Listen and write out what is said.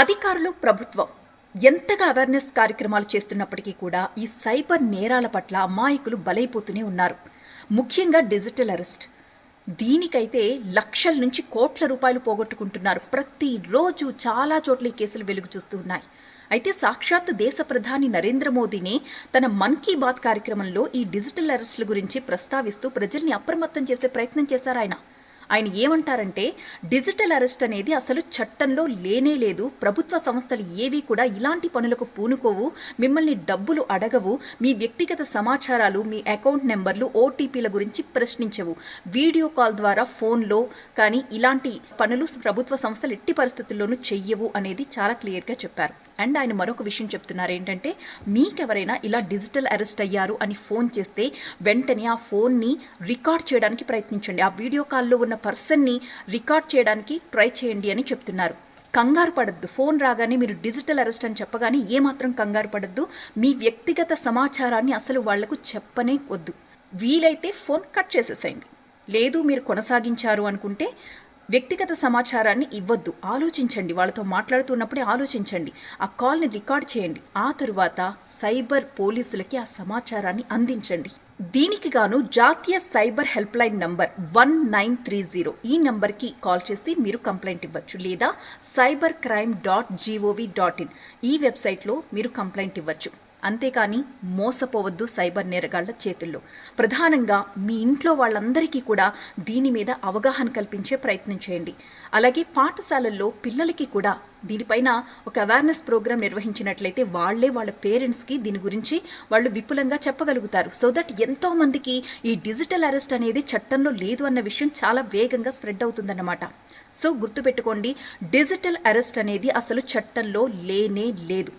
అధికారులు ప్రభుత్వం ఎంతగా అవేర్నెస్ కార్యక్రమాలు చేస్తున్నప్పటికీ కూడా ఈ సైబర్ నేరాల పట్ల అమాయకులు బలైపోతూనే ఉన్నారు. ముఖ్యంగా డిజిటల్ అరెస్ట్. దీనికైతే లక్షల నుంచి కోట్ల రూపాయలు పోగొట్టుకుంటున్నారు. ప్రతిరోజు చాలా చోట్ల ఈ కేసులు వెలుగు చూస్తూ ఉన్నాయి. అయితే సాక్షాత్తు దేశ ప్రధాని నరేంద్ర మోదీనే తన మన్ కీ బాత్ కార్యక్రమంలో ఈ డిజిటల్ అరెస్టుల గురించి ప్రస్తావిస్తూ ప్రజల్ని అప్రమత్తం చేసే ప్రయత్నం చేశారు ఆయన. ఆయన ఏమంటారంటే డిజిటల్ అరెస్ట్ అనేది అసలు చట్టంలో లేనే లేదు. ప్రభుత్వ సంస్థలు ఏవి కూడా ఇలాంటి పనులకు పూనుకోవు. మిమ్మల్ని డబ్బులు అడగవు. మీ వ్యక్తిగత సమాచారాలు మీ అకౌంట్ నెంబర్లు ఓటీపీల గురించి ప్రశ్నించవు. వీడియో కాల్ ద్వారా ఫోన్లో కానీ ఇలాంటి పనులు ప్రభుత్వ సంస్థలు ఎట్టి పరిస్థితుల్లోనూ చెయ్యవు అనేది చాలా క్లియర్గా చెప్పారు. అండ్ ఆయన మరొక విషయం చెప్తున్నారు ఏంటంటే మీకెవరైనా ఇలా డిజిటల్ అరెస్ట్ అయ్యారు అని ఫోన్ చేస్తే వెంటనే ఆ ఫోన్ని రికార్డ్ చేయడానికి ప్రయత్నించండి. ఆ వీడియో కాల్లో ఉన్న పర్సన్ని రికార్డ్ చేయడానికి ట్రై చేయండి అని చెప్తున్నారు. కంగారు పడద్దు. ఫోన్ రాగానే మీరు డిజిటల్ అరెస్ట్ అని చెప్పగానే ఏమాత్రం కంగారు పడద్దు. మీ వ్యక్తిగత సమాచారాన్ని అసలు వాళ్ళకు చెప్పనే వద్దు. వీలైతే ఫోన్ కట్ చేసేసేయండి. లేదు మీరు కొనసాగించారు అనుకుంటే వ్యక్తిగత సమాచారాన్ని ఇవ్వద్దు. ఆలోచించండి. వాళ్ళతో మాట్లాడుతున్నప్పుడే ఆలోచించండి. ఆ కాల్ని రికార్డ్ చేయండి. ఆ తరువాత సైబర్ పోలీసులకి ఆ సమాచారాన్ని అందించండి. దీనికి గాను జాతీయ cyber helpline number one nine three zero ఈ నంబర్కి కాల్ చేసి మీరు కంప్లైంట్ ఇవ్వచ్చు. లేదా cyber crime dot GOV dot in ఈ వెబ్సైట్లో మీరు కంప్లైంట్ ఇవ్వచ్చు. అంతేకాని మోసపోవద్దు సైబర్ నేరగాళ్ళ చేతుల్లో. ప్రధానంగా మీ ఇంట్లో వాళ్ళందరికీ కూడా దీని మీద అవగాహన కల్పించే ప్రయత్నం చేయండి. అలాగే పాఠశాలల్లో పిల్లలకి కూడా దీనిపైన ఒక అవేర్నెస్ ప్రోగ్రామ్ నిర్వహించినట్లయితే వాళ్ళే వాళ్ళ పేరెంట్స్కి దీని గురించి వాళ్ళు విపులంగా చెప్పగలుగుతారు. సో దట్ ఎంతో మందికి ఈ డిజిటల్ అరెస్ట్ అనేది చట్టంలో లేదు అన్న విషయం చాలా వేగంగా స్ప్రెడ్ అవుతుందన్నమాట. సో గుర్తుపెట్టుకోండి డిజిటల్ అరెస్ట్ అనేది అసలు చట్టంలో లేనే లేదు.